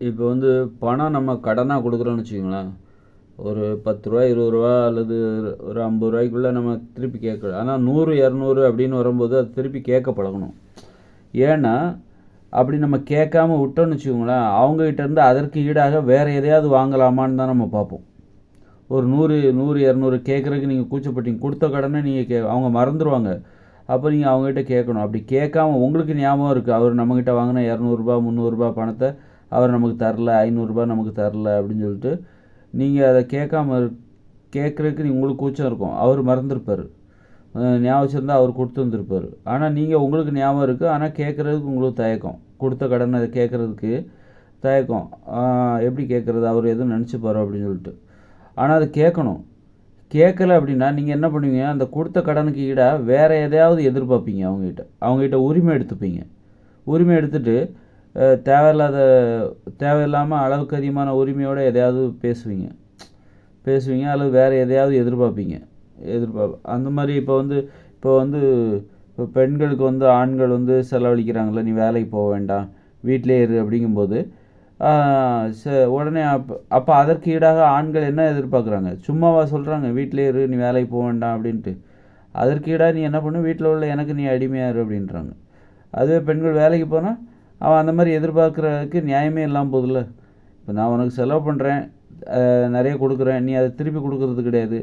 இப்போ வந்து பணம் நம்ம கடனாக கொடுக்குறோன்னு வச்சுக்கோங்களேன். ஒரு பத்து ரூபா இருபது ரூபா அல்லது ஒரு ஐம்பது ரூபாய்க்குள்ளே நம்ம திருப்பி கேட்க ஆனால் நூறு இரநூறு அப்படின்னு வரும்போது அது திருப்பி கேட்க பழகணும் ஏன்னா அப்படி நம்ம கேட்காம விட்டோம்னு வச்சுக்கோங்களேன் அவங்ககிட்டேருந்து அதற்கு ஈடாக வேறு எதையாவது வாங்கலாமான்னு தான் நம்ம பார்ப்போம். ஒரு நூறு நூறு இரநூறு கேட்குறதுக்கு நீங்கள் கூச்சப்பட்டீங்க கொடுத்த கடனை நீங்கள் கே அவங்க மறந்துடுவாங்க அப்போ நீங்கள் அவங்ககிட்ட கேட்கணும். அப்படி கேட்காம உங்களுக்கு ஞாபகம் இருக்குது அவர் நம்மக்கிட்ட வாங்கின இரநூறுபா முந்நூறுரூபா பணத்தை அவர் நமக்கு தரல ஐநூறுரூபா நமக்கு தரல அப்படின்னு சொல்லிட்டு நீங்கள் அதை கேட்காம கேட்குறதுக்கு உங்களுக்கு கூச்சம் இருக்கும். அவர் மறந்துருப்பார். ஞாபகம் வச்சுருந்தா அவர் கொடுத்து வந்திருப்பார். ஆனால் நீங்கள் உங்களுக்கு ஞாபகம் இருக்குது ஆனால் கேட்குறதுக்கு உங்களுக்கு தயக்கம். கொடுத்த கடனை அதை கேட்குறதுக்கு தயக்கம். எப்படி கேட்குறது? அவர் எதுவும் நினச்சிப்பாரோ அப்படின்னு சொல்லிட்டு. ஆனால் அதை கேட்கணும். கேட்கல அப்படின்னா நீங்கள் என்ன பண்ணுவீங்க? அந்த கொடுத்த கடனுக்கு ஈடாக வேறு எதையாவது எதிர்பார்ப்பீங்க அவங்ககிட்ட. அவங்ககிட்ட உரிமை எடுத்துப்பீங்க. உரிமை எடுத்துகிட்டு தேவையில்லாத தேவையில்லாமல் அளவுக்கு அதிகமான உரிமையோடு எதையாவது பேசுவீங்க. பேசுவீங்க அல்லது வேறு எதையாவது எதிர்பார்ப்பீங்க. எதிர்பார்ப்பு அந்த மாதிரி இப்போ வந்து இப்போ வந்து இப்போ பெண்களுக்கு வந்து ஆண்கள் வந்து செலவழிக்கிறாங்கள நீ வேலைக்கு போக வேண்டாம் வீட்டிலே இரு அப்படிங்கும்போது ச உடனே அப்போ அப்போ அதற்கு ஈடாக ஆண்கள் என்ன எதிர்பார்க்குறாங்க? சும்மாவா சொல்கிறாங்க வீட்டிலே இரு நீ வேலைக்கு போக வேண்டாம் அப்படின்ட்டு. அதற்கு ஈடாக நீ என்ன பண்ணு? வீட்டில் உள்ள எனக்கு நீ அடிமையாக இரு அப்படின்றாங்க. அதுவே பெண்கள் வேலைக்கு போனால் அவன் அந்த மாதிரி எதிர்பார்க்குறதுக்கு நியாயமே இல்லாமல் போதில்ல இப்போ நான் உனக்கு செலவு பண்ணுறேன் நிறைய கொடுக்குறேன் நீ அதை திருப்பி கொடுக்குறது கிடையாது.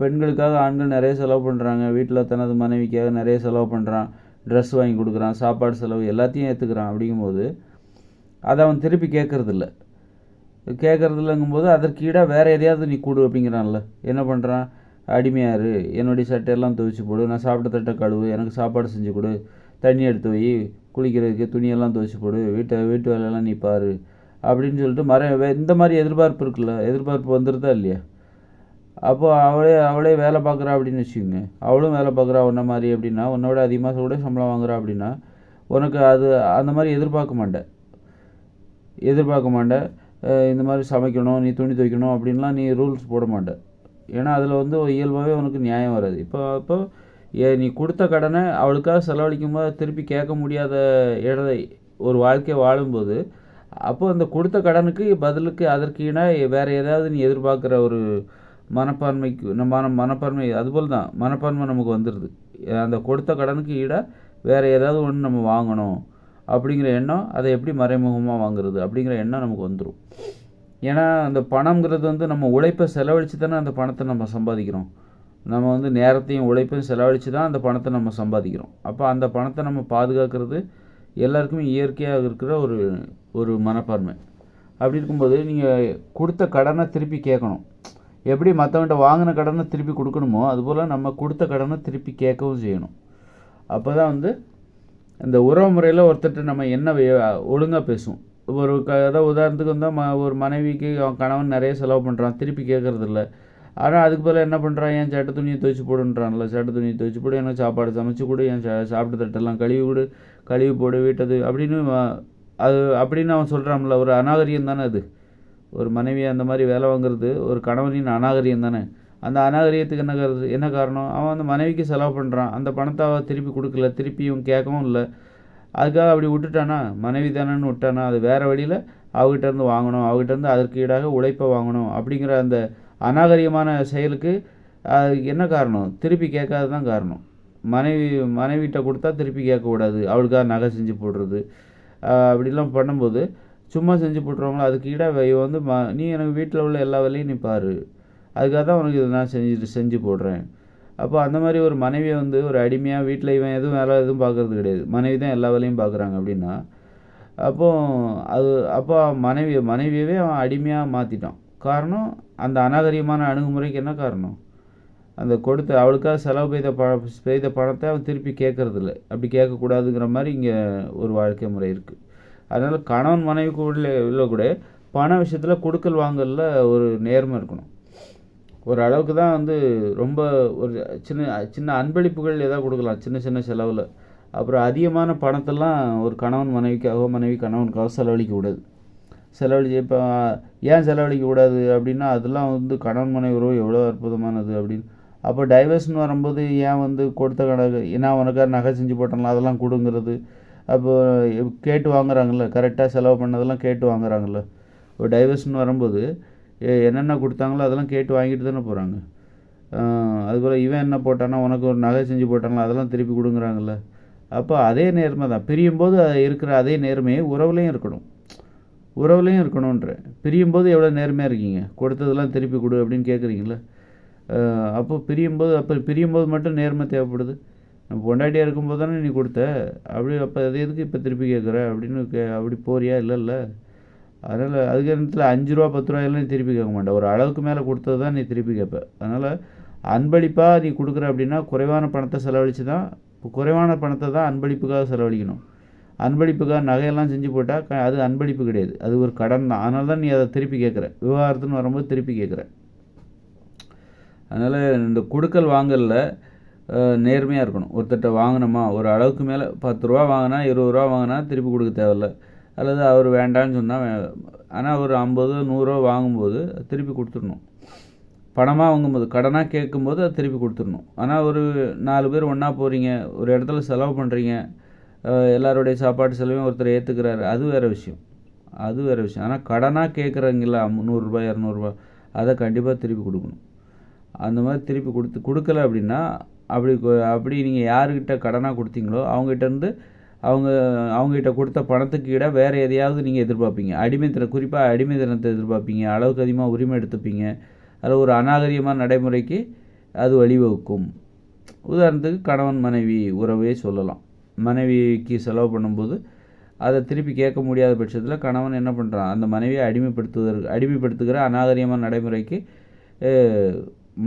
பெண்களுக்காக ஆண்கள் நிறைய செலவு பண்ணுறாங்க வீட்டில் தனது மனைவிக்காக நிறைய செலவு பண்ணுறான் ட்ரெஸ் வாங்கி கொடுக்குறான் சாப்பாடு செலவு எல்லாத்தையும் ஏற்றுக்கிறான் அப்படிங்கும்போது அதை அவன் திருப்பி கேட்குறதில்ல கேட்குறதில்லங்கும்போது அதற்கு ஈடாக வேறு எதையாவது நீ கொடு அப்படிங்கிறான்ல. என்ன பண்ணுறான் அடிமையாரு என்னுடைய சட்டையெல்லாம் துவைச்சி போடு. நான் சாப்பிட்ட தட்டை கழுவு எனக்கு சாப்பாடு செஞ்சு கொடு. தண்ணி எடுத்து வை. குளிக்கிறதுக்கு துணியெல்லாம் துவைச்சி போடு வீட்டை வீட்டு வேலையெல்லாம் நீ பாரு அப்படின்னு சொல்லிட்டு மற இந்த மாதிரி எதிர்பார்ப்பு இருக்குல்ல எதிர்பார்ப்பு வந்துடுதா இல்லையா? அப்போது அவளே அவளே வேலை பார்க்குறா அப்படின்னு வச்சுக்கோங்க. அவளும் வேலை பார்க்குறா உன்ன மாதிரி அப்படின்னா உன்னோட அதிகமாக கூட சம்பளம் வாங்குறா அப்படின்னா உனக்கு அது அந்த மாதிரி எதிர்பார்க்க மாட்டேன் எதிர்பார்க்க மாட்டேன் இந்த மாதிரி சமைக்கணும் நீ துணி துவைக்கணும் அப்படின்லாம் நீ ரூல்ஸ் போட மாட்டேன் ஏன்னா அதில் வந்து இயல்பாகவே உனக்கு நியாயம் வராது. இப்போ இப்போ ஏ நீ கொடுத்த கடனை அவளுக்காக செலவழிக்கும் போது திருப்பி கேட்க முடியாத இடத்தை ஒரு வாழ்க்கையை வாழும்போது அப்போது அந்த கொடுத்த கடனுக்கு பதிலுக்கு அதற்கு இணாக வேறு ஏதாவது நீ எதிர்பார்க்குற ஒரு மனப்பான்மைக்கு நம்ம மனப்பான்மை அதுபோல் தான் மனப்பான்மை நமக்கு வந்துடுது அந்த கொடுத்த கடனுக்கு ஈடாக வேறு ஏதாவது ஒன்று நம்ம வாங்கணும் அப்படிங்கிற எண்ணம் அதை எப்படி மறைமுகமாக வாங்குறது அப்படிங்கிற எண்ணம் நமக்கு வந்துடும் ஏன்னா அந்த பணங்கிறது வந்து நம்ம உழைப்பை செலவழித்து தானே அந்த பணத்தை நம்ம சம்பாதிக்கிறோம். நம்ம வந்து நேரத்தையும் உழைப்பையும் செலவழித்து தான் அந்த பணத்தை நம்ம சம்பாதிக்கிறோம். அப்போ அந்த பணத்தை நம்ம பாதுகாக்கிறது எல்லாருக்குமே இயற்கையாக இருக்கிற ஒரு ஒரு மனப்பான்மை. அப்படி இருக்கும்போது நீங்கள் கொடுத்த கடனை திருப்பி கேட்கணும். எப்படி மற்றவன்கிட்ட வாங்கின கடனை திருப்பி கொடுக்கணுமோ அதுபோல் நம்ம கொடுத்த கடனை திருப்பி கேட்கவும் செய்யணும். அப்போ தான் வந்து இந்த உறவு முறையில் ஒருத்தர்கிட்ட நம்ம என்ன ஒழுங்காக பேசுவோம். ஒரு க ஏதாவது உதாரணத்துக்கு வந்தால் ம ஒரு மனைவிக்கு அவன் கணவன் நிறைய செலவு பண்ணுறான் திருப்பி கேட்குறதில்ல. ஆனால் அதுக்கு பதிலாக என்ன பண்ணுறான் என் சட்டை துணியை துவைச்சி போடுன்றான்ல? சட்டை துணியை துவைச்சி போடு எனக்கு சாப்பாடு சமைச்சு கொடு என் சா தட்டெல்லாம் கழுவி கொடு கழுவி போடு வீட்டது அப்படின்னு அது அப்படின்னு அவன் சொல்கிறான்ல ஒரு அநாகரியம் தானே அது? ஒரு மனைவி அந்த மாதிரி வேலை வாங்குறது ஒரு கணவனின் அநாகரியம் தானே? அந்த அநாகரியத்துக்கு என்ன கருது என்ன காரணம்? அவன் அந்த மனைவிக்கு செலவு பண்ணுறான் அந்த பணத்தை அவள் திருப்பி கொடுக்கல திருப்பி இவன் கேட்கவும் இல்லை. அதுக்காக அப்படி விட்டுட்டானா? மனைவி தானேன்னு விட்டானா? அது வேறு வழியில் அவகிட்டேருந்து வாங்கணும். அவகிட்டேருந்து அதற்கு ஈடாக உழைப்பை வாங்கணும். அப்படிங்கிற அந்த அநாகரிகமான செயலுக்கு அதுக்கு என்ன காரணம்? திருப்பி கேட்காது தான் காரணம். மனைவி மனைவிட்ட கொடுத்தா திருப்பி கேட்கக்கூடாது. அவளுக்காக நகை செஞ்சு போடுறது. அப்படிலாம் பண்ணும்போது சும்மா செஞ்சு போட்டுருவாங்களோ? அதுக்கு ஈடாக வந்து ம நீ எனக்கு வீட்டில் உள்ள எல்லா வேலையும் நீ பாரு. அதுக்காக தான் உனக்கு இதை நான் செஞ்சுட்டு செஞ்சு போடுறேன். அப்போ அந்த மாதிரி ஒரு மனைவியை வந்து ஒரு அடிமையாக வீட்டில் இவன் எதுவும் வேலை எதுவும் பார்க்குறது கிடையாது. மனைவி தான் எல்லா வேலையும் பார்க்குறாங்க அப்படின்னா அப்போது அது அப்போ மனைவி மனைவியவே அவன் அடிமையாக மாற்றிட்டான் காரணம் அந்த அநாகரிகமான அணுகுமுறைக்கு என்ன காரணம்? அந்த கொடுத்த அவளுக்காக செலவு பெய்த ப பெய்த பணத்தை அவன் திருப்பி கேட்குறதில்ல. அப்படி கேட்கக்கூடாதுங்கிற மாதிரி இங்கே ஒரு வாழ்க்கை முறை இருக்குது அதனால் கணவன் மனைவி கூட உள்ள கூட பண விஷயத்தில் கொடுக்கல் வாங்கலில் ஒரு நேர்மை இருக்கணும். ஒரு அளவுக்கு தான் வந்து ரொம்ப ஒரு சின்ன சின்ன அன்பளிப்புகள் எதாவது கொடுக்கலாம் சின்ன சின்ன செலவில். அப்புறம் அதிகமான பணத்தெல்லாம் ஒரு கணவன் மனைவிக்காகவோ மனைவி கணவனுக்காக செலவழிக்க கூடாது. செலவழிச்சு இப்போ ஏன் செலவழிக்க கூடாது அப்படின்னா அதெல்லாம் வந்து கணவன் மனைவி உறவு எவ்வளோ அற்புதமானது அப்படின்னு. அப்போ டைவர்ஸ்னு வரும்போது ஏன் வந்து கொடுத்த கணக்கு? ஏன்னா உனக்காக நகை செஞ்சு போட்டோம்ல அதெல்லாம் கொடுங்கிறது. அப்போ கேட்டு வாங்குறாங்கல்ல கரெக்டாக செலவு பண்ணதெல்லாம் கேட்டு வாங்குறாங்கல்ல. ஒரு டைவர்ஸ்னு வரும்போது என்னென்ன கொடுத்தாங்களோ அதெல்லாம் கேட்டு வாங்கிட்டு தானே போகிறாங்க அதுபோல் இவன் என்ன போட்டானா உனக்கு ஒரு நகை செஞ்சு போட்டாங்களா? அதெல்லாம் திருப்பி கொடுங்குறாங்கல்ல. அப்போ அதே நேர்மை தான். பிரியும்போது அது இருக்கிற அதே நேர்மையை உறவுலையும் இருக்கணும். உறவுலையும் இருக்கணுன்ற பிரியும்போது எவ்வளோ நேர்மையாக இருக்கீங்க? கொடுத்ததெல்லாம் திருப்பி கொடு அப்படின்னு கேட்குறீங்களா அப்போ பிரியும்போது அப்போ பிரியும்போது மட்டும் நேர்மை தேவைப்படுது. நம்ம பொண்டாட்டியாக இருக்கும்போது தானே நீ கொடுத்த? அப்படி அப்போ அது எதுக்கு இப்போ திருப்பி கேட்குற அப்படின்னு கே அப்படி போறியா? இல்லைல்ல. அதனால் அதுக்கு நேரத்தில் அஞ்சு ரூபா பத்து ரூபாயெல்லாம் நீ திருப்பி கேட்க மாட்டேன் ஒரு அளவுக்கு மேலே கொடுத்தது தான் நீ திருப்பி கேட்ப. அதனால் அன்பளிப்பாக நீ கொடுக்குற அப்படின்னா குறைவான பணத்தை செலவழித்து தான் இப்போ குறைவான பணத்தை தான் அன்பளிப்புக்காக செலவழிக்கணும். அன்பளிப்புக்காக நகையெல்லாம் செஞ்சு போட்டால் க அது அன்பளிப்பு கிடையாது. அது ஒரு கடன் தான். அதனால தான் நீ அதை திருப்பி கேட்குற. விவகாரத்துன்னு வரும்போது திருப்பி கேட்குற. அதனால் இந்த கொடுக்கல் வாங்கலில் நேர்மையாக இருக்கணும். ஒருத்தர்கிட்ட வாங்கினோமா ஒரு அளவுக்கு மேலே பத்து ரூபா வாங்கினா இருபது ரூபா வாங்கினா திருப்பி கொடுக்க தேவையில்ல. அல்லது அவர் வேண்டான்னு சொன்னால் ஆனால் ஒரு ஐம்பது நூறுரூவா வாங்கும்போது திருப்பி கொடுத்துடணும். பணமாக வாங்கும்போது கடனாக கேட்கும்போது அதை திருப்பி கொடுத்துடணும். ஆனால் ஒரு நாலு பேர் ஒன்றா போகிறீங்க ஒரு இடத்துல செலவு பண்ணுறீங்க எல்லாருடைய சாப்பாட்டு செலவையும் ஒருத்தர் ஏற்றுக்கிறாரு அது வேறு விஷயம். அது வேறு விஷயம். ஆனால் கடனாக கேட்குறாங்களா நூறுரூபா இரநூறுபா அதை கண்டிப்பாக திருப்பி கொடுக்கணும். அந்த மாதிரி திருப்பி கொடுத்து கொடுக்கல அப்படின்னா அப்படி அப்படி நீங்கள் யாருக்கிட்ட கடனாக கொடுத்தீங்களோ அவங்ககிட்டருந்து அவங்க அவங்ககிட்ட கொடுத்த பணத்துக்கு ஈடாக வேறு எதையாவது நீங்கள் எதிர்பார்ப்பீங்க. அடிமைத்தனம் குறிப்பாக அடிமைத்தனத்தை எதிர்பார்ப்பீங்க. அளவுக்கு அதிகமாக உரிமை எடுத்துப்பீங்க. அதில் ஒரு அநாகரிகமான நடைமுறைக்கு அது வழிவகுக்கும். உதாரணத்துக்கு கணவன் மனைவி உறவே சொல்லலாம். மனைவிக்கு செலவு பண்ணும்போது அதை திருப்பி கேட்க முடியாத பட்சத்தில் கணவன் என்ன பண்ணுறான் அந்த மனைவியை அடிமைப்படுத்துவதற்கு அடிமைப்படுத்துகிற அநாகரிகமான நடைமுறைக்கு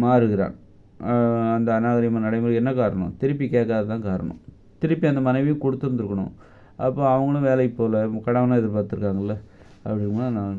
மாறுகிறான். அந்த அநாகரிகமான நடைமுறை என்ன காரணம்? திருப்பி கேட்காத தான் காரணம். திருப்பி அந்த மனைவி கொடுத்துருந்துருக்கணும். அப்போ அவங்களும் வேலைக்கு போகல. கணவனாக எதிர்பார்த்துருக்காங்கல்ல? அப்படிங்கும்போது நான்